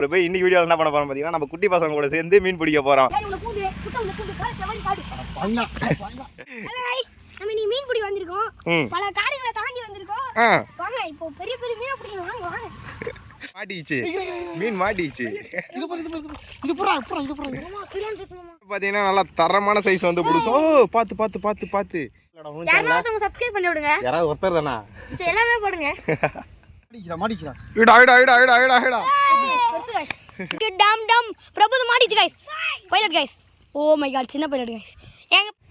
இப்போ போய் இன்னைக்கு வீடியோவில் என்ன பண்ண போறோம் பார்த்தீங்கன்னா நம்ம குட்டி பசங்க கூட சேர்ந்து மீன் பிடிக்க போறோம். நம்ம மீன் பிடி வந்திருக்கோம். ம். பல காடுகளை தாண்டி வந்திருக்கோம். ஆ. வாங்க இப்போ பெரிய பெரிய மீன் பிடிக்கணும். வாங்க வாங்க. மாட்டிச்சு மீன் மாட்டிச்சு இது பாரு இது பாரு இது பாரு. இது புறா புறா இது புறா. மாமா பிரியாணி பேசுவோமா பார்த்தீங்கன்னா நல்லா தரமான சைஸ் வந்து பிடிச்சோம் ஓ பார்த்து பார்த்து பார்த்து பார்த்து யாருன்னா ஒருத்தவங்க சப்ஸ்கிரைப் பண்ணி விடுங்க. யாராவது ஒருத்தர் தானா? எல்லாமே போடுங்க. மாடிக்கிறா மாடிக்கிறா இடா இடா இடா இடா இடா இடா பெருசு guys. இங்க டம் டம். பிரபுது மாட்டிச்சு guys pilot guys oh my god சின்ன பைலட் கைஸ்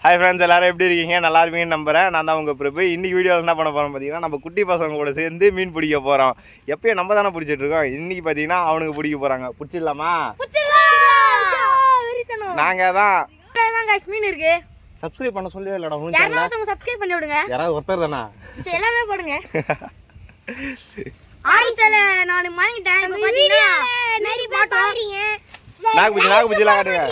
ஹாய் ஃப்ரெண்ட்ஸ் எல்லாரும் எப்படி இருக்கீங்க? நல்லா இருப்பீங்கன்னு நம்புறேன். நான் தான் உங்கள் பிரபு. இன்னைக்கு வீடியோவில் என்ன பண்ண போகிறோம் பார்த்தீங்கன்னா நம்ம குட்டி பசங்க கூட சேர்ந்து மீன் பிடிக்க போகிறோம் எப்பயும் நம்ம தானே பிடிச்சிட்டு இருக்கோம். இன்னைக்கு பார்த்தீங்கன்னா அவனுக்கு பிடிக்க போகிறாங்க பிடிச்சிடலாமா? நாங்கள் தான். மீன் இருக்கு. சப்ஸ்கிரைப் பண்ண சொல்லவே இல்லைடா சப்ஸ்கிரைப் பண்ணி விடுங்க யாராவது ஒருத்தர் தானா? எல்லாமே போடுங்க. ஆரம்பத்துல நான் வாங்கிட்டேன் இப்போ பாத்தீங்கன்னா மேரி பாட்டோம் நாகபூச்சி நாகபூச்சிலாம் காட்டுங்க.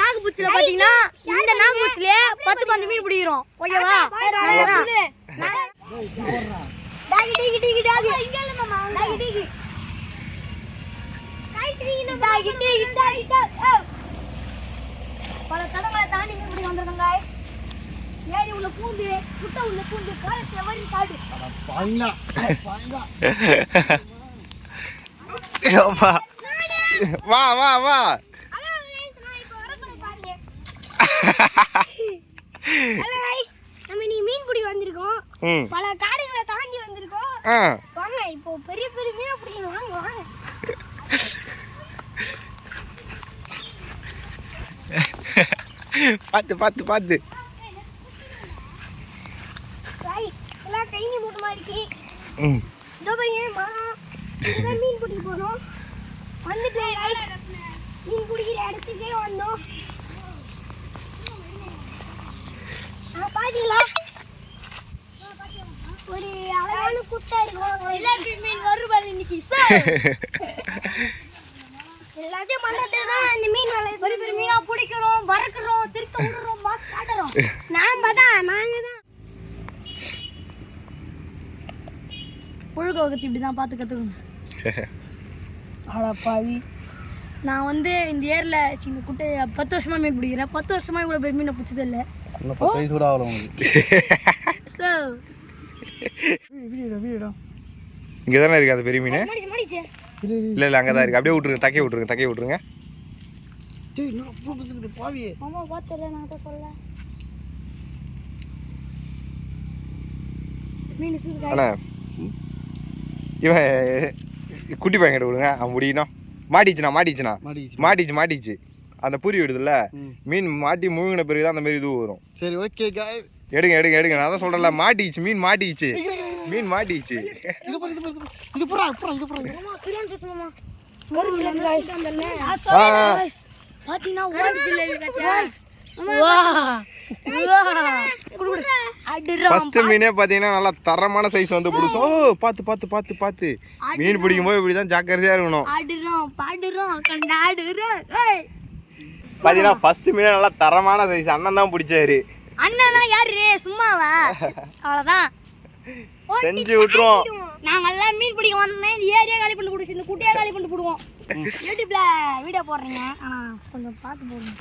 நாகபூச்சில பாத்தீங்கன்னா இந்த நாகபூச்சிலே பத்து பந்து மீன் பிடிக்கிறோம். ஓகேவா? நாங்க தான். உள்ள பூந்து குட்டை உள்ள பூந்து காலை செவரி காடு. பாய்ங்களா பாய்ங்களா அப்பா. வா வா வா. நம்ம இன்னைக்கு மீன் பிடி வந்திருக்கோம். பல காடுகளை தாண்டி வந்திருக்கோம். ஆ. வாங்க இப்போ பெரிய பெரிய மீனை பிடிக்கணும் வாங்க வாங்க. பார்த்து பார்த்து பார்த்து ராய் எல்லாம் கை நீ மூட்டமா இருக்கு ம். இதோ பையன் மீன் பிடிக்க போனோம் வந்துட்டோம் ராய் மீன் பிடிக்கிற இடத்துக்கே வந்தோம். ஆ, பாத்தீங்களா? ஒரு அழகான குட்டா இருக்கும். ஜிலேபி மீன் வருவாள் இன்னைக்கு எல்லாத்தையும் பண்ணிட்டு தான் இந்த மீன் வேலை பெரிய பெரிய மீனா பிடிக்கிறோம் வறுக்கிறோம் திருக்க விடுறோம் மாஸ் காட்டுறோம் நாம தான் நாங்க தான் புழுக்க வகத்து இப்படி தான் பார்த்து கற்றுக்கணும் அடப்பாவி நான் வந்து இந்த ஏரில் சின்ன குட்டை பத்து வருஷமா மீன் பிடிக்கிறேன். பத்து வருஷமா இவ்வளோ பெரிய மீனை பிடிச்சது இல்லை இன்னும் பத்து வயசு கூட ஆகல உங்களுக்கு. ஸோ இங்கே தானே இருக்கு அந்த பெரிய மீன்? இல்லை இல்லை. அங்கே தான் இருக்கு. அப்படியே விட்ருங்க தக்கை விட்ருங்க தக்கை விட்ருங்க மீன் அண்ணா. இவன் குட்டி பையன் கிட்ட விடுங்க அவன் முடியணும். மாட்டிச்சுண்ணா மாட்டிச்சுண்ணா. மாட்டிச்சு மாட்டிச்சு. அந்த புரி விடுதுல்ல. மீன் மாட்டி முழுங்கின பிறகு தான் அந்த மாதிரி இது வரும். சரி ஓகே எடுங்க எடுங்க எடுங்க. நான் தான் சொல்கிறேன்ல மாட்டிச்சு மீன் மாட்டிச்சு. மீன் மாட்டிச்சு. இது பாரு இது பாரு இது பாரு. இது புறா புறா இது புறா. பாத்தீங்கன்னா ஃபர்ஸ்ட் மீனே பார்த்தீங்கன்னா நல்லா தரமான சைஸ் வந்து பிடிச்சோம் ஓ பார்த்து பார்த்து பார்த்து பார்த்து. மீன் பிடிக்கும்போது இப்படி தான் ஜாக்கிரதையாக இருக்கணும் பார்த்தீங்கன்னா ஃபர்ஸ்ட் மீனே நல்லா தரமான சைஸ் அண்ணன் தான் பிடிச்சாரு. அண்ணனா யாரு? சும்மாவா? அவ்வளவுதான். செஞ்சு விட்டுருவோம். நாங்கெல்லாம் மீன் பிடிக்க வந்தோம்னா இந்த ஏரியா காலி பண்ணி கொடுச்சு இந்த குட்டியா காலி பண்ணி போடுவோம். யூடியூப்ல வீடியோ போடுறீங்க. ஆனா கொஞ்சம் பார்த்து போடுங்க.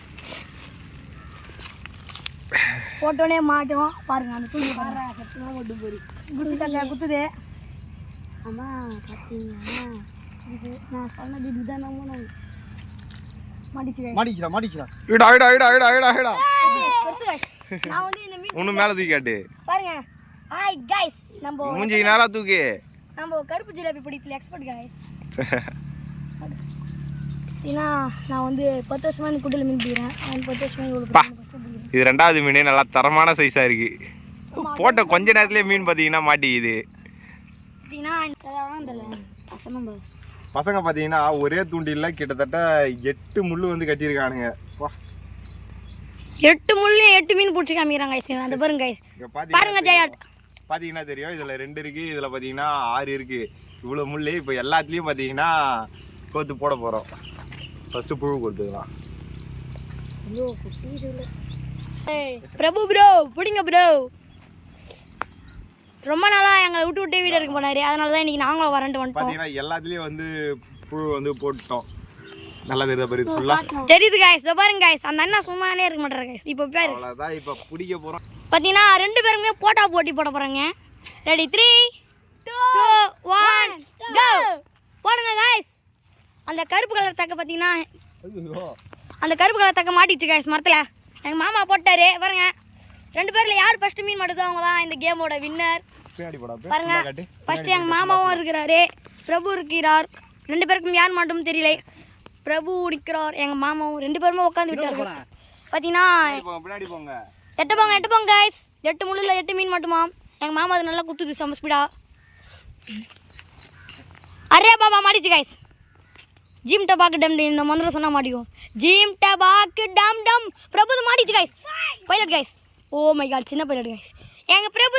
போட்டோனே மாட்டோம். பாருங்க அந்த துணி பாருங்க. சத்தியமா மட்டும் போரி குடுத்தாங்க குத்துது. ஆமா பார்த்தீங்கன்னா இது நான் சொன்னது இதுதான் மாட்டிச்சு மாடிக்கிறா மாடிக்கிறா. இடா இடா இடா இடா இடா இடா நான் வந்து இந்த மீன் ஒன்று மேலே தூக்கி காட்டு. பாருங்க. ஹாய் கைஸ் நம்ம மூஞ்சி நேரா தூக்கி. நம்ம கருப்பு ஜிலேபி பிடிக்கல எக்ஸ்பர்ட் கைஸ் ஏன்னா நான் வந்து பத்து வருஷமா இந்த குட்டியில் மீன் பிடிக்கிறேன். பத்து வருஷமா. இது ரெண்டாவது மீன் நல்லா தரமான சைஸாக இருக்கு. போட்ட கொஞ்ச நேரத்துலேயே மீன் பார்த்தீங்கன்னா மாட்டிக்குது. பசங்க பார்த்தீங்கன்னா ஒரே தூண்டில கிட்டத்தட்ட எட்டு முள்ளு வந்து கட்டியிருக்கானுங்க. வா. எட்டு முள்ளு எட்டு மீன் பிடிச்சி காமிக்கிறாங்க கைஸ் அந்த பாருங்க கைஸ் இங்க பாருங்க பார்த்தீங்கன்னா ஜெயா பார்த்தீங்கன்னா தெரியும். இதில் ரெண்டு இருக்கு. இதில் பார்த்தீங்கன்னா ஆறு இருக்கு. இவ்வளோ முள்ளு. இப்போ எல்லாத்துலேயும் பார்த்தீங்கன்னா கோத்து போட போகிறோம் ஃபஸ்ட்டு புழு கொடுத்துக்கலாம் பிரபு ப்ரோ பிடிங்க ப்ரோ ரொம்ப நாளா எங்களை விட்டு விட்டே வீடு இருக்க போனாரு. அதனால தான் இன்னைக்கு நாங்களும் வரேன்ட்டு வந்துட்டோம். பார்த்தீங்கன்னா எல்லாத்துலேயும் வந்து புழு வந்து போட்டோம் நல்லா தெரியுதா பாரு ஃபுல்லாக தெரியுது காய்ஸ் இதோ பாருங்க காய்ஸ் அந்த அண்ணா சும்மானே இருக்க மாட்டாரு காய்ஸ் இப்போ பேர். அவ்வளோதான் இப்போ பிடிக்க போகிறோம் பார்த்தீங்கன்னா ரெண்டு பேருமே போட்டா போட்டி போட போகிறாங்க ready three two one go போடுங்க காய்ஸ் அந்த கருப்பு கலர் தக்க பார்த்தீங்கன்னா அந்த கருப்பு கலர் தக்க மாட்டிச்சு காய்ஸ் மரத்தில். எங்கள் மாமா போட்டாரு. பாருங்க. ரெண்டு பேரில் யார் ஃபஸ்ட்டு மீன் மாட்டுதோ அவங்க தான் இந்த கேமோட வின்னர் பாருங்க. ஃபர்ஸ்ட் எங்கள் மாமாவும் இருக்கிறாரு. பிரபு இருக்கிறார். ரெண்டு பேருக்கும் யார் மட்டும் தெரியல. பிரபு நிற்கிறார் எங்கள் மாமாவும் ரெண்டு பேருமே உட்காந்து விட்டாரு பார்த்தீங்கன்னா பின்னாடி போங்க பின்னாடி போங்க. எட்டு போங்க எட்டு போங்க கைஸ் எட்டு முள்ளில் எட்டு மீன் மட்டுமா? எங்கள் மாமா அது நல்லா குத்துது செம்ம ஸ்பீடா அரே பாபா மாடிச்சு கைஸ் ஜிம் டபாக்கு டம் இந்த மந்திரம் சொன்னா மாட்டிக்கும். ஜீம் டபாக்கு டம் டம். Prabhu மாடிச்சு guys pilot guys oh my god சின்ன பைலட் கைஸ் எங்கள் பிரபு